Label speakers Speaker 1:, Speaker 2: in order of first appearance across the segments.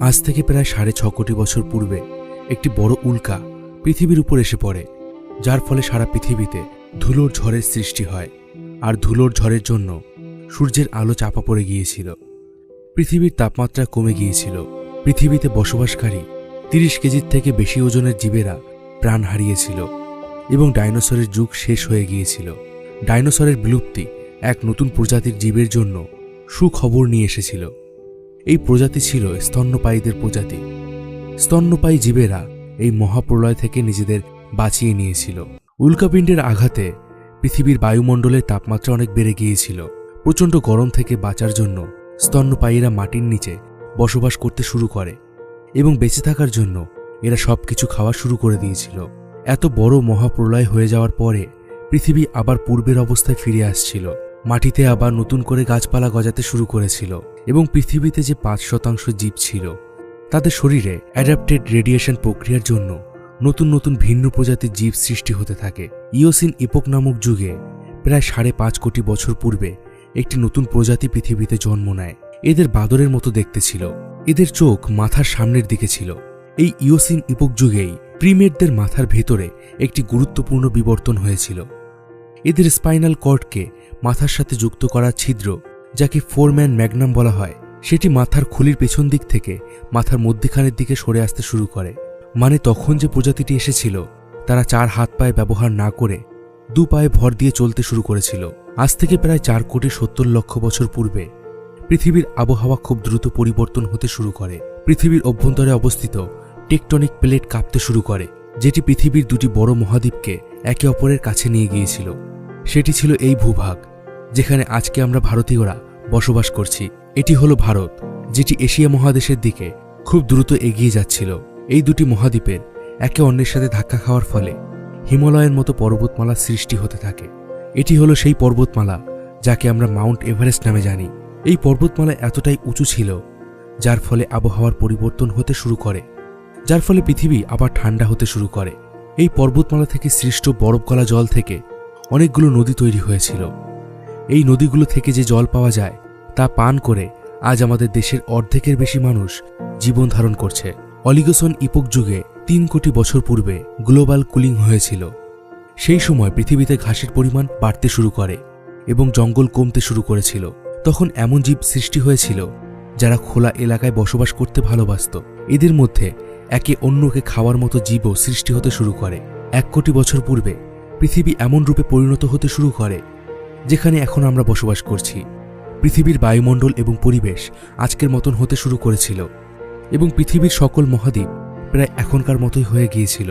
Speaker 1: আজ থেকে প্রায় সাড়ে ছ কোটি বছর পূর্বে একটি বড় উল্কা পৃথিবীর উপর এসে পড়ে, যার ফলে সারা পৃথিবীতে ধুলোর ঝড়ের সৃষ্টি হয় আর ধুলোর ঝড়ের জন্য সূর্যের আলো চাপা পড়ে গিয়েছিল। পৃথিবীর তাপমাত্রা কমে গিয়েছিল। পৃথিবীতে বসবাসকারী তিরিশ কেজির থেকে বেশি ওজনের জীবেরা প্রাণ হারিয়েছিল এবং ডাইনোসরের যুগ শেষ হয়ে গিয়েছিল। ডাইনোসরের বিলুপ্তি এক নতুন প্রজাতির জীবের জন্য সুখবর নিয়ে এসেছিল। এই প্রজাতি ছিল স্তন্যপায়ীদের প্রজাতি। স্তন্যপায়ী জীবেরা এই মহাপ্রলয় থেকে নিজেদের বাঁচিয়ে নিয়েছিল। উল্কাপিণ্ডের আঘাতে পৃথিবীর বায়ুমণ্ডলের তাপমাত্রা অনেক বেড়ে গিয়েছিল। প্রচণ্ড গরম থেকে বাঁচার জন্য স্তন্যপায়ীরা মাটির নিচে বসবাস করতে শুরু করে এবং বেঁচে থাকার জন্য এরা সবকিছু খাওয়া শুরু করে দিয়েছিল। এত বড় মহাপ্রলয় হয়ে যাওয়ার পরে পৃথিবী আবার পূর্বের অবস্থায় ফিরে আসছিল। মাটিতে আবার নতুন করে গাছপালা গজাতে শুরু করেছিল এবং পৃথিবীতে যে পাঁচ শতাংশ জীব ছিল, তাদের শরীরে অ্যাডাপ্টেড রেডিয়েশন প্রক্রিয়ার জন্য নতুন নতুন ভিন্ন প্রজাতির জীব সৃষ্টি হতে থাকে। ইওসিন ইপোক নামক যুগে প্রায় সাড়ে পাঁচ কোটি বছর পূর্বে একটি নতুন প্রজাতি পৃথিবীতে জন্ম নেয়। এদের বাদরের মতো দেখতে ছিল। এদের চোখ মাথার সামনের দিকে ছিল। এই ইওসিন ইপোক যুগেই প্রিমেটদের মাথার ভেতরে একটি গুরুত্বপূর্ণ বিবর্তন হয়েছিল। এদের স্পাইনাল কর্ডকে মাথার সাথে যুক্ত করা ছিদ্র, যাকে ফোরম্যান ম্যাগনাম বলা হয়, সেটি মাথার খুলির পেছন দিক থেকে মাথার মধ্যখানের দিকে সরে আসতে শুরু করে। মানে তখন যে প্রজাতিটি এসেছিল, তারা চার হাত পায়ে ব্যবহার না করে দু পায়ে ভর দিয়ে চলতে শুরু করেছিল। আজ থেকে প্রায় চার কোটি সত্তর লক্ষ বছর পূর্বে পৃথিবীর আবহাওয়া খুব দ্রুত পরিবর্তন হতে শুরু করে। পৃথিবীর অভ্যন্তরে অবস্থিত টেকটনিক প্লেট কাঁপতে শুরু করে, যেটি পৃথিবীর দুটি বড় মহাদ্বীপকে একে অপরের কাছে নিয়ে গিয়েছিল। সেটি ছিল এই ভূভাগ, যেখানে আজকে আমরা ভারতীয়রা বসবাস করছি। এটি হলো ভারত, যেটি এশিয়া মহাদেশের দিকে খুব দ্রুত এগিয়ে যাচ্ছিল। এই দুটি মহাদ্বীপের একে অন্যের সাথে ধাক্কা খাওয়ার ফলে হিমালয়ের মতো পর্বতমালা সৃষ্টি হতে থাকে। এটি হলো সেই পর্বতমালা যাকে আমরা মাউন্ট এভারেস্ট নামে জানি। এই পর্বতমালা এতটাই উঁচু ছিল, যার ফলে আবহাওয়ার পরিবর্তন হতে শুরু করে, যার ফলে পৃথিবী আবার ঠান্ডা হতে শুরু করে। এই পর্বতমালা থেকে সৃষ্ট বরফ গলা জল থেকে অনেকগুলো নদী তৈরি হয়েছিল। এই নদীগুলো থেকে যে জল পাওয়া যায়, তা পান করে আজ আমাদের দেশের অর্ধেকের বেশি মানুষ জীবন ধারণ করছে। অলিগোসন ইপোক যুগে তিন কোটি বছর পূর্বে গ্লোবাল কুলিং হয়েছিল। সেই সময় পৃথিবীতে ঘাসের পরিমাণ বাড়তে শুরু করে এবং জঙ্গল কমতে শুরু করেছিল। তখন এমন জীব সৃষ্টি হয়েছিল যারা খোলা এলাকায় বসবাস করতে ভালোবাসত। এদের মধ্যে একে অন্যকে খাওয়ার মতো জীবও সৃষ্টি হতে শুরু করে। এক কোটি বছর পূর্বে পৃথিবী এমন রূপে পরিণত হতে শুরু করে, যেখানে এখন আমরা বসবাস করছি। পৃথিবীর বায়ুমণ্ডল এবং পরিবেশ আজকের মতন হতে শুরু করেছিল এবং পৃথিবীর সকল মহাদ্বীপ প্রায় এখনকার মতোই হয়ে গিয়েছিল।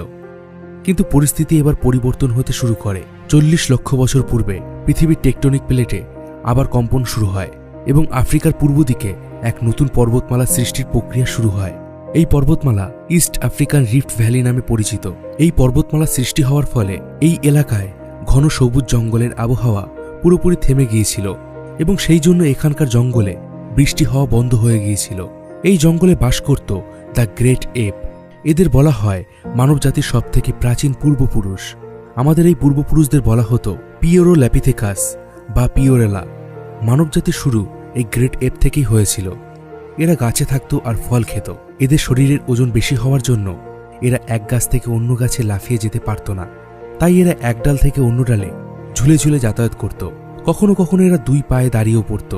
Speaker 1: কিন্তু পরিস্থিতি এবার পরিবর্তন হতে শুরু করে। চল্লিশ লক্ষ বছর পূর্বে পৃথিবীর টেকটনিক প্লেটে আবার কম্পন শুরু হয় এবং আফ্রিকার পূর্ব দিকে এক নতুন পর্বতমালা সৃষ্টির প্রক্রিয়া শুরু হয়। এই পর্বতমালা ইস্ট আফ্রিকান রিফট ভ্যালি নামে পরিচিত। এই পর্বতমালা সৃষ্টি হওয়ার ফলে এই এলাকায় ঘন সবুজ জঙ্গলের আবহাওয়া পুরোপুরি থেমে গিয়েছিল এবং সেই জন্য এখানকার জঙ্গলে বৃষ্টি হওয়া বন্ধ হয়ে গিয়েছিল। এই জঙ্গলে বাস করত দ্য গ্রেট এপ। এদের বলা হয় মানবজাতির সবথেকে প্রাচীন পূর্বপুরুষ। আমাদের এই পূর্বপুরুষদের বলা হতো পিওরো ল্যাপিথেকাস বা পিওরেলা। মানবজাতির শুরু এই গ্রেট এপ থেকেই হয়েছিল। এরা গাছে থাকতো আর ফল খেত। এদের শরীরের ওজন বেশি হওয়ার জন্য এরা এক গাছ থেকে অন্য গাছে লাফিয়ে যেতে পারত না। তাই এরা এক ডাল থেকে অন্য ডালে ঝুলে ঝুলে যাতায়াত করত। কখনো কখনো এরা দুই পায়ে দাঁড়িয়েও পড়ত।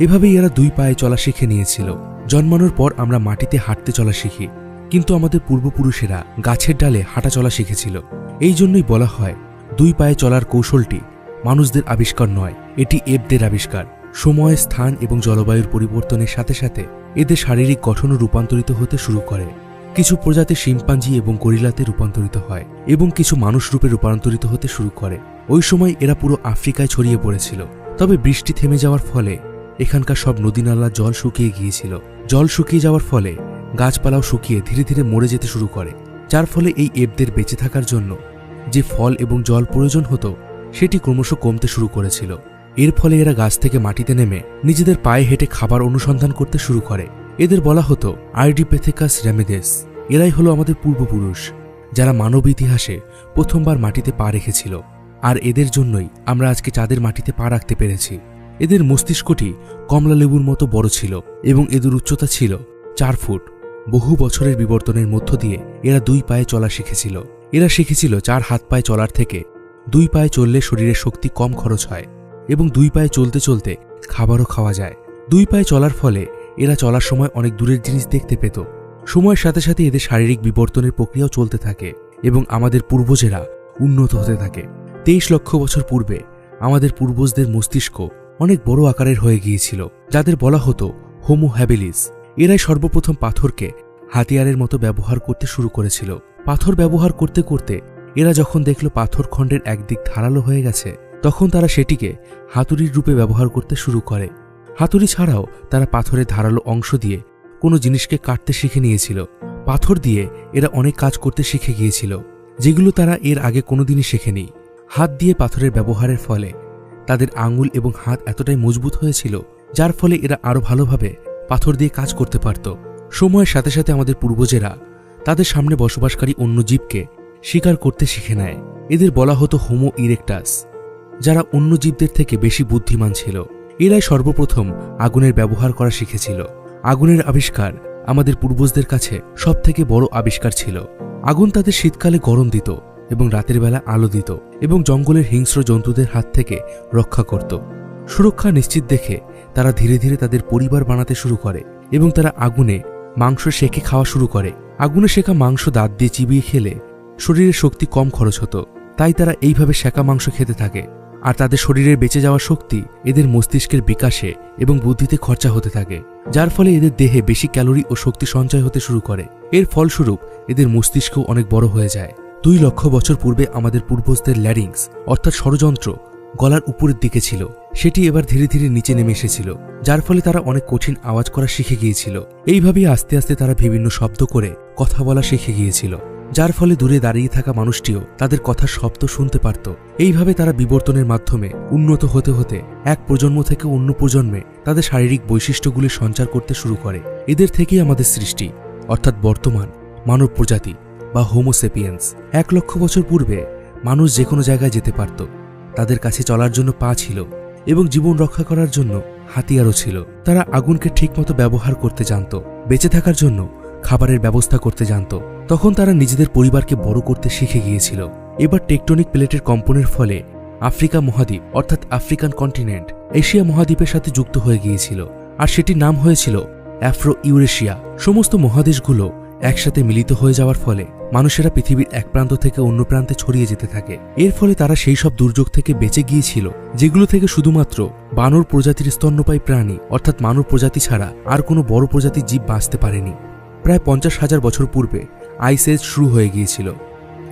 Speaker 1: এভাবেই এরা দুই পায়ে চলা শিখে নিয়েছিল। জন্মানোর পর আমরা মাটিতে হাঁটতে চলা শিখি, কিন্তু আমাদের পূর্বপুরুষেরা গাছের ডালে হাঁটা চলা শিখেছিল। এই জন্যই বলা হয়, দুই পায়ে চলার কৌশলটি মানুষদের আবিষ্কার নয়, এটি এবদের আবিষ্কার। সময়, স্থান এবং জলবায়ুর পরিবর্তনের সাথে সাথে এদের শারীরিক গঠনও রূপান্তরিত হতে শুরু করে। কিছু প্রজাতি শিম্পাঞ্জি এবং গরিলাতে রূপান্তরিত হয় এবং কিছু মানুষ রূপে রূপান্তরিত হতে শুরু করে। ওই সময় এরা পুরো আফ্রিকায় ছড়িয়ে পড়েছিল। তবে বৃষ্টি থেমে যাওয়ার ফলে এখানকার সব নদী নালা জল শুকিয়ে গিয়েছিল। জল শুকিয়ে যাওয়ার ফলে গাছপালাও শুকিয়ে ধীরে ধীরে মরে যেতে শুরু করে। যার ফলে এই এবদের বেঁচে থাকার জন্য যে ফল এবং জল প্রয়োজন হতো, সেটি ক্রমশ কমতে শুরু করেছিল। এর ফলে এরা গাছ থেকে মাটিতে নেমে নিজেদের পায়ে হেঁটে খাবার অনুসন্ধান করতে শুরু করে। এদের বলা হতো আইডিপেথেকাস র্যামেদেস এরাই হলো আমাদের পূর্বপুরুষ, যারা মানব ইতিহাসে প্রথমবার মাটিতে পা রেখেছিল। আর এদের জন্যই আমরা আজকে চাঁদের মাটিতে পা রাখতে পেরেছি। এদের মস্তিষ্কটি কমলা লেবুর মতো বড় ছিল এবং এদের উচ্চতা ছিল চার ফুট। বহু বছরের বিবর্তনের মধ্য দিয়ে এরা দুই পায়ে চলা শিখেছিল। এরা শিখেছিল চার হাত পায়ে চলার থেকে দুই পায়ে চললে শরীরের শক্তি কম খরচ হয়। এবং দুই পায়ে চলতে চলতে খাবারও খাওয়া যায়। দুই পায়ে চলার ফলে এরা চলার সময় অনেক দূরের জিনিস দেখতে পেত। সময়ের সাথে সাথে এদের শারীরিক বিবর্তনের প্রক্রিয়াও চলতে থাকে এবং আমাদের পূর্বজেরা উন্নত হতে থাকে। তেইশ লক্ষ বছর পূর্বে আমাদের পূর্বজদের মস্তিষ্ক অনেক বড় আকারের হয়ে গিয়েছিল, যাদের বলা হতো হোমো হ্যাবিলিস এরাই সর্বপ্রথম পাথরকে হাতিয়ারের মতো ব্যবহার করতে শুরু করেছিল। পাথর ব্যবহার করতে করতে এরা যখন দেখল পাথর খণ্ডের একদিক ধারালো হয়ে গেছে তখন তারা সেটিকে হাতুড়ির রূপে ব্যবহার করতে শুরু করে। হাতুড়ি ছাড়াও তারা পাথরের ধারালো অংশ দিয়ে কোনো জিনিসকে কাটতে শিখে নিয়েছিল। পাথর দিয়ে এরা অনেক কাজ করতে শিখে গিয়েছিল, যেগুলো তারা এর আগে কোনোদিনই শেখেনি। হাত দিয়ে পাথরের ব্যবহারের ফলে তাদের আঙুল এবং হাত এতটাই মজবুত হয়েছিল, যার ফলে এরা আরও ভালোভাবে পাথর দিয়ে কাজ করতে পারত। সময়ের সাথে সাথে আমাদের পূর্বজেরা তাদের সামনে বসবাসকারী অন্য জীবকে শিকার করতে শিখে নেয়। এদের বলা হতো হোমো ইরেকটাস। যারা অন্য জীবদের থেকে বেশি বুদ্ধিমান ছিল। এরাই সর্বপ্রথম আগুনের ব্যবহার করা শিখেছিল। আগুনের আবিষ্কার আমাদের পূর্বজদের কাছে সবথেকে বড় আবিষ্কার ছিল। আগুন তাদের শীতকালে গরম দিত এবং রাতের বেলা আলো দিত এবং জঙ্গলের হিংস্র জন্তুদের হাত থেকে রক্ষা করত। সুরক্ষা নিশ্চিত দেখে তারা ধীরে ধীরে তাদের পরিবার বানাতে শুরু করে এবং তারা আগুনে মাংস সেকে খাওয়া শুরু করে। আগুনে শেখা মাংস দাঁত দিয়ে চিবিয়ে খেলে শরীরের শক্তি কম খরচ হতো। তাই তারা এইভাবে শেখা মাংস খেতে থাকে। আর তাদের শরীরের বেঁচে যাওয়া শক্তি এদের মস্তিষ্কের বিকাশে এবং বুদ্ধিতে খরচা হতে থাকে, যার ফলে এদের দেহে বেশি ক্যালোরি ও শক্তি সঞ্চয় হতে শুরু করে। এর ফলস্বরূপ, এদের মস্তিষ্কও অনেক বড় হয়ে যায়। দুই লক্ষ বছর পূর্বে আমাদের পূর্বজদের ল্যারিংস, অর্থাৎ ষড়যন্ত্র, গলার উপরের দিকে ছিল। সেটি এবার ধীরে ধীরে নিচে নেমে এসেছিল, যার ফলে তারা অনেক কঠিন আওয়াজ করা শিখে গিয়েছিল। এইভাবেই আস্তে আস্তে তারা বিভিন্ন শব্দ করে কথা বলা শিখে গিয়েছিল। যার ফলে দূরে দাঁড়িয়ে থাকা মানুষটিও তাদের কথা শব্দ শুনতে পারত। এইভাবে তারা বিবর্তনের মাধ্যমে উন্নত হতে হতে এক প্রজন্ম থেকে অন্য প্রজন্মে তাদের শারীরিক বৈশিষ্ট্যগুলি সঞ্চার করতে শুরু করে। এদের থেকেই আমাদের সৃষ্টি, অর্থাৎ বর্তমান, মানব প্রজাতি বা হোমোসেপিয়েন্স এক লক্ষ বছর পূর্বে মানুষ যে কোনো জায়গায় যেতে পারত। তাদের কাছে চলার জন্য পা ছিল এবং জীবন রক্ষা করার জন্য হাতিয়ারও ছিল। তারা আগুনকে ঠিকমতো ব্যবহার করতে জানত, বেঁচে থাকার জন্য খাবারের ব্যবস্থা করতে জানত। তখন তারা নিজেদের পরিবারকে বড় করতে শিখে গিয়েছিল। এবার টেকটনিক প্লেটের কম্পনের ফলে আফ্রিকা মহাদ্বীপ, অর্থাৎ আফ্রিকান কন্টিনেন্ট, এশিয়া মহাদ্বীপের সাথে যুক্ত হয়ে গিয়েছিল। আর সেটির নাম হয়েছিল অ্যাফ্রো ইউরেশিয়া সমস্ত মহাদেশগুলো একসাথে মিলিত হয়ে যাওয়ার ফলে মানুষেরা পৃথিবীর এক প্রান্ত থেকে অন্য প্রান্তে ছড়িয়ে যেতে থাকে। এর ফলে তারা সেই সব দুর্যোগ থেকে বেঁচে গিয়েছিল, যেগুলো থেকে শুধুমাত্র বানর প্রজাতির স্তন্যপায়ী প্রাণী, অর্থাৎ মানব প্রজাতি ছাড়া আর কোনো বড় প্রজাতির জীব বাঁচতে পারেনি। প্রায় পঞ্চাশ হাজার বছর পূর্বে আইস এজ শুরু হয়ে গিয়েছিল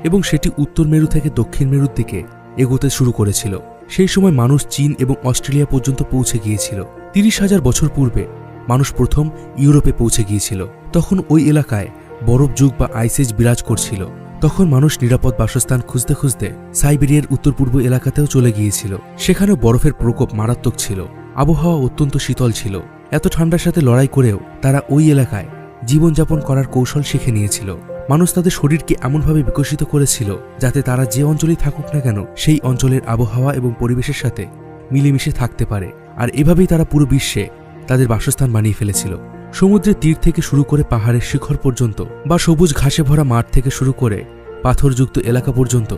Speaker 1: এবং সেটি উত্তর মেরু থেকে দক্ষিণ মেরুর দিকে এগোতে শুরু করেছিল। সেই সময় মানুষ চীন এবং অস্ট্রেলিয়া পর্যন্ত পৌঁছে গিয়েছিল। তিরিশ হাজার বছর পূর্বে মানুষ প্রথম ইউরোপে পৌঁছে গিয়েছিল। তখন ওই এলাকায় বরফ যুগ বা আইসেজ বিরাজ করছিল। তখন মানুষ নিরাপদ বাসস্থান খুঁজতে খুঁজতে সাইবেরিয়ার উত্তর পূর্ব এলাকাতেও চলে গিয়েছিল। সেখানেও বরফের প্রকোপ মারাত্মক ছিল। আবহাওয়া অত্যন্ত শীতল ছিল। এত ঠান্ডার সাথে লড়াই করেও তারা ওই এলাকায় জীবনযাপন করার কৌশল শিখে নিয়েছিল। মানুষ তাদের শরীরকে এমনভাবে বিকশিত করেছিল যাতে তারা যে অঞ্চলেই থাকুক না কেন, সেই অঞ্চলের আবহাওয়া এবং পরিবেশের সাথে মিলেমিশে থাকতে পারে। আর এভাবেই তারা পুরো বিশ্বে তাদের বাসস্থান বানিয়ে ফেলেছিল। সমুদ্রের তীর থেকে শুরু করে পাহাড়ের শিখর পর্যন্ত বা সবুজ ঘাসে ভরা মাঠ থেকে শুরু করে পাথরযুক্ত এলাকা পর্যন্ত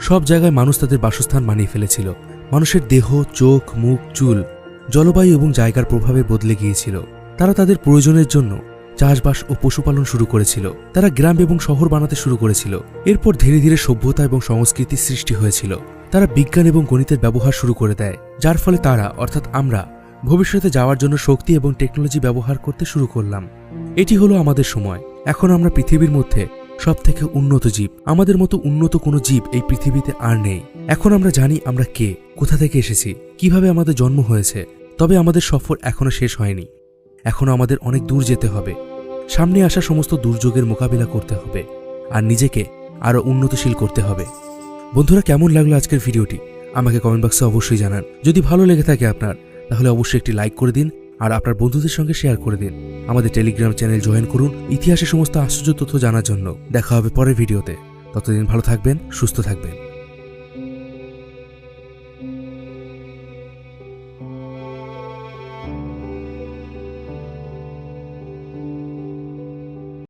Speaker 1: সব জায়গায় মানুষ তাদের বাসস্থান বানিয়ে ফেলেছিল। মানুষের দেহ, চোখ, মুখ, চুল, জলবায়ু এবং জায়গার প্রভাবে বদলে গিয়েছিল। তারা তাদের প্রয়োজনের জন্য চাষবাস ও পশুপালন শুরু করেছিল। তারা গ্রাম এবং শহর বানাতে শুরু করেছিল। এরপর ধীরে ধীরে সভ্যতা এবং সংস্কৃতির সৃষ্টি হয়েছিল। তারা বিজ্ঞান এবং গণিতের ব্যবহার শুরু করে দেয়, যার ফলে তারা, অর্থাৎ আমরা, ভবিষ্যতে যাওয়ার জন্য শক্তি এবং টেকনোলজি ব্যবহার করতে শুরু করলাম। এটি হলো আমাদের সময়। এখন আমরা পৃথিবীর মধ্যে সব থেকে উন্নত জীব। আমাদের মতো উন্নত কোনো জীব এই পৃথিবীতে আর নেই। এখন আমরা জানি আমরা কে, কোথা থেকে এসেছি, কীভাবে আমাদের জন্ম হয়েছে, তবে আমাদের সফর এখনও শেষ হয়নি। এখনও আমাদের অনেক দূর যেতে হবে। সামনে আসা সমস্ত দুর্যোগের মোকাবিলা করতে হবে আর নিজেকে আরও উন্নতশীল করতে হবে। বন্ধুরা, কেমন লাগল আজকের ভিডিওটি? আমাকে কমেন্ট বক্সে অবশ্যই জানান। যদি ভালো লেগে থাকে আপনার, তাহলে অবশ্যই একটি লাইক করে দিন আর আপনার বন্ধুদের সঙ্গে শেয়ার করে দিন। আমাদের টেলিগ্রাম চ্যানেল জয়েন করুন ইতিহাসের সমস্ত আশ্চর্য তথ্য জানার জন্য। দেখা হবে পরের ভিডিওতে। ততদিন ভালো থাকবেন, সুস্থ থাকবেন।